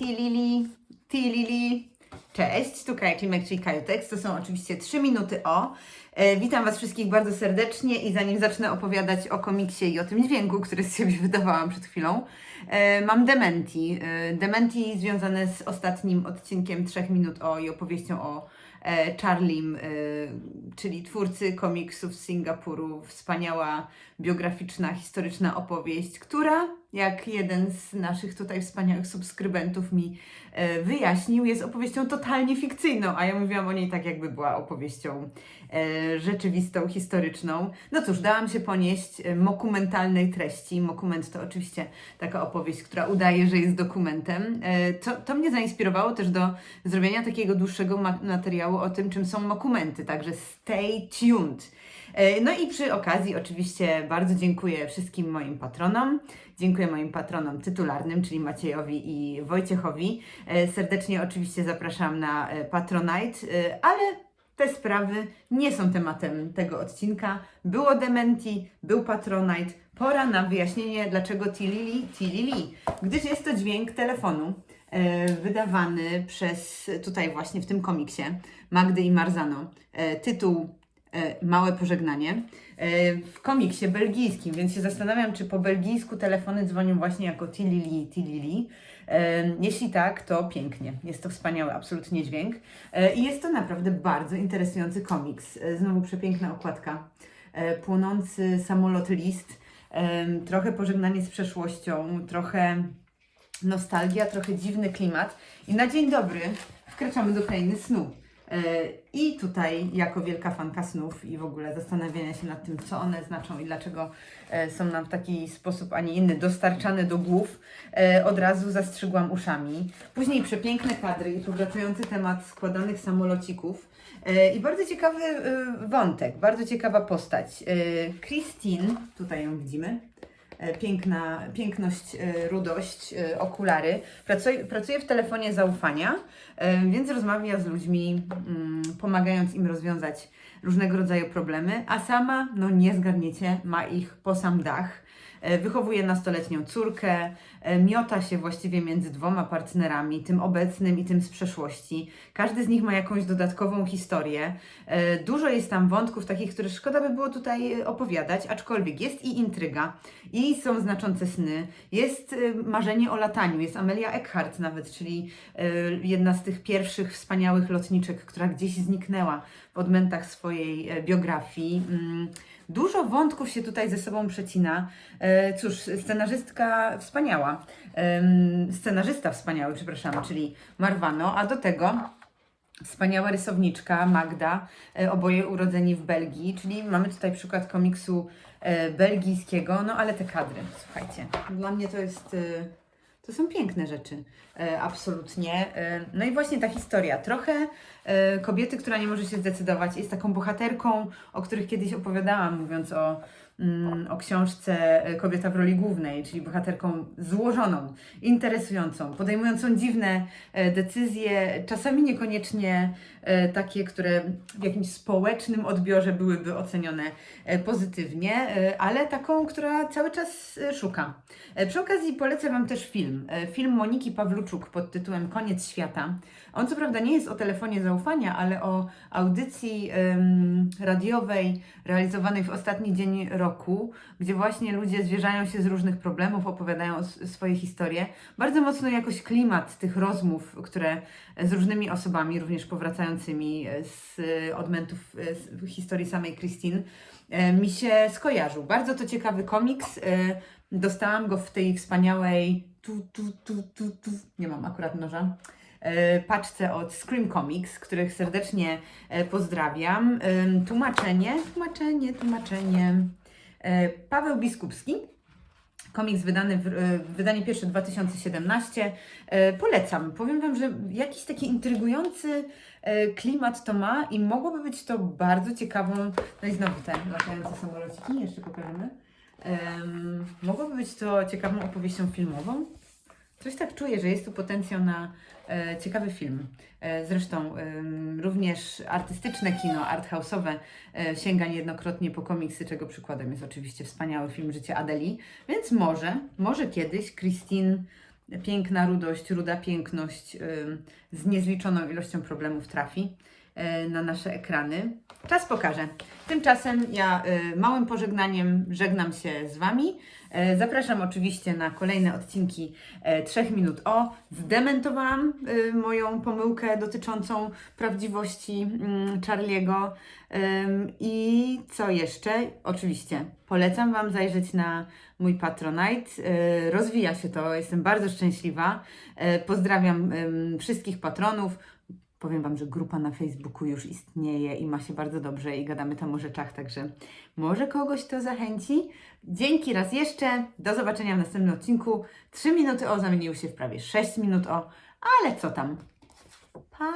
Tilili, tilili. Cześć, tu Kaja Klimek, czyli Kajutex. To są oczywiście 3 minuty o. E, witam Was wszystkich bardzo serdecznie i zanim zacznę opowiadać o komiksie i o tym dźwięku, który z siebie wydawałam przed chwilą, e, mam dementi. E, dementi związane z ostatnim odcinkiem 3 minut o i opowieścią o e, e, czyli twórcy komiksów z Singapuru. Wspaniała, biograficzna, historyczna opowieść, która, jak jeden z naszych tutaj wspaniałych subskrybentów mi e, wyjaśnił, jest opowieścią totalnie fikcyjną, a ja mówiłam o niej tak, jakby była opowieścią e, rzeczywistą, historyczną. No cóż, dałam się ponieść e, mokumentalnej treści. Mokument to oczywiście taka opowieść, która udaje, że jest dokumentem. To, to mnie zainspirowało też do zrobienia takiego dłuższego ma- materiału o tym, czym są dokumenty, także stay tuned. E, No i przy okazji oczywiście bardzo dziękuję wszystkim moim patronom. Dziękuję moim patronom tytularnym, czyli Maciejowi i Wojciechowi. E, Serdecznie oczywiście zapraszam na e, Patronite, ale te sprawy nie są tematem tego odcinka. Było Dementi, był Patronite. Pora na wyjaśnienie, dlaczego Tilili, Tilili, gdyż jest to dźwięk telefonu wydawany przez, tutaj właśnie w tym komiksie, Magdy i Marzano. Tytuł Małe pożegnanie. E, w komiksie belgijskim, więc się zastanawiam, czy po belgijsku telefony dzwonią właśnie jako Tilili, Tilili. E, Jeśli tak, to pięknie. Jest to wspaniały, absolutnie dźwięk. E, I jest to naprawdę bardzo interesujący komiks. E, Znowu przepiękna okładka. E, Płonący samolot list. Trochę pożegnanie z przeszłością, trochę nostalgia, trochę dziwny klimat. I na dzień dobry wkraczamy do krainy snu. E, I tutaj, jako wielka fanka snów i w ogóle zastanawiania się nad tym, co one znaczą i dlaczego e, są nam w taki sposób, a nie inny, dostarczane do głów, e, od razu zastrzygłam uszami. Później przepiękne kadry i powracający temat składanych samolocików. I bardzo ciekawy wątek, bardzo ciekawa postać. Christine, tutaj ją widzimy, piękna, piękność, e, rudość, e, okulary. Pracuje, pracuje w telefonie zaufania, e, więc rozmawia z ludźmi, mm, pomagając im rozwiązać różnego rodzaju problemy, a sama, no nie zgadniecie, ma ich po sam dach. E, Wychowuje nastoletnią córkę, e, miota się właściwie między dwoma partnerami, tym obecnym i tym z przeszłości. Każdy z nich ma jakąś dodatkową historię. E, Dużo jest tam wątków takich, które szkoda by było tutaj opowiadać, aczkolwiek jest i intryga, i są znaczące sny, jest marzenie o lataniu, jest Amelia Eckhardt nawet, czyli jedna z tych pierwszych wspaniałych lotniczek, która gdzieś zniknęła w odmętach swojej biografii. Dużo wątków się tutaj ze sobą przecina. E, Cóż, scenarzystka wspaniała, scenarzysta wspaniały, przepraszam, czyli Marwano, a do tego Wspaniała rysowniczka Magda, e, oboje urodzeni w Belgii, czyli mamy tutaj przykład komiksu e, belgijskiego, no ale te kadry, słuchajcie, dla mnie to jest, to są piękne rzeczy, e, absolutnie. E, no i właśnie ta historia, trochę e, kobiety, która nie może się zdecydować, jest taką bohaterką, o których kiedyś opowiadałam, mówiąc o o książce e, Kobieta w roli głównej, czyli bohaterką złożoną, interesującą, podejmującą dziwne e, decyzje, czasami niekoniecznie e, takie, które w jakimś społecznym odbiorze byłyby ocenione pozytywnie, ale taką, która cały czas szuka. Przy okazji polecę Wam też film. Film Moniki Pawluczuk pod tytułem Koniec świata. On co prawda nie jest o telefonie zaufania, ale o audycji em, radiowej realizowanej w ostatni dzień roku, gdzie właśnie ludzie zwierzają się z różnych problemów, opowiadają swoje historie. Bardzo mocno jakoś klimat tych rozmów, które z różnymi osobami, również powracającymi e, z odmętów e, z historii samej Christine, e, mi się skojarzył. Bardzo to ciekawy komiks. Dostałam go w tej wspaniałej tu, tu, tu, tu, tu. nie mam akurat noża paczce od Scream Comics, których serdecznie e, pozdrawiam. Tłumaczenie, tłumaczenie, tłumaczenie. E, Paweł Biskupski. Komiks wydany w e, wydanie pierwsze 2017. E, Polecam. Powiem Wam, że jakiś taki intrygujący e, klimat to ma i mogłoby być to bardzo ciekawą. No i znowu te latające samolociki, jeszcze pokażemy. Em, mogłoby być to ciekawą opowieścią filmową. Coś tak czuję, że jest tu potencjał na e, ciekawy film. E, zresztą ym, również artystyczne kino, arthouse'owe e, sięga niejednokrotnie po komiksy, czego przykładem jest oczywiście wspaniały film Życie Adeli. Więc może, może kiedyś Christine piękna rudość, ruda piękność ym, z niezliczoną ilością problemów trafi na nasze ekrany. Czas pokaże. Tymczasem ja y, małym pożegnaniem żegnam się z Wami. E, Zapraszam oczywiście na kolejne odcinki e, 3 minut o. Zdementowałam moją pomyłkę dotyczącą prawdziwości mm, Charliego. I co jeszcze? Oczywiście polecam Wam zajrzeć na mój Patronite. Rozwija się to, jestem bardzo szczęśliwa. E, Pozdrawiam wszystkich patronów. Powiem Wam, że grupa na Facebooku już istnieje i ma się bardzo dobrze i gadamy tam o rzeczach, także może kogoś to zachęci. Dzięki raz jeszcze, do zobaczenia w następnym odcinku. 3 minuty o zamieniły się w prawie 6 minut o, ale co tam? Pa!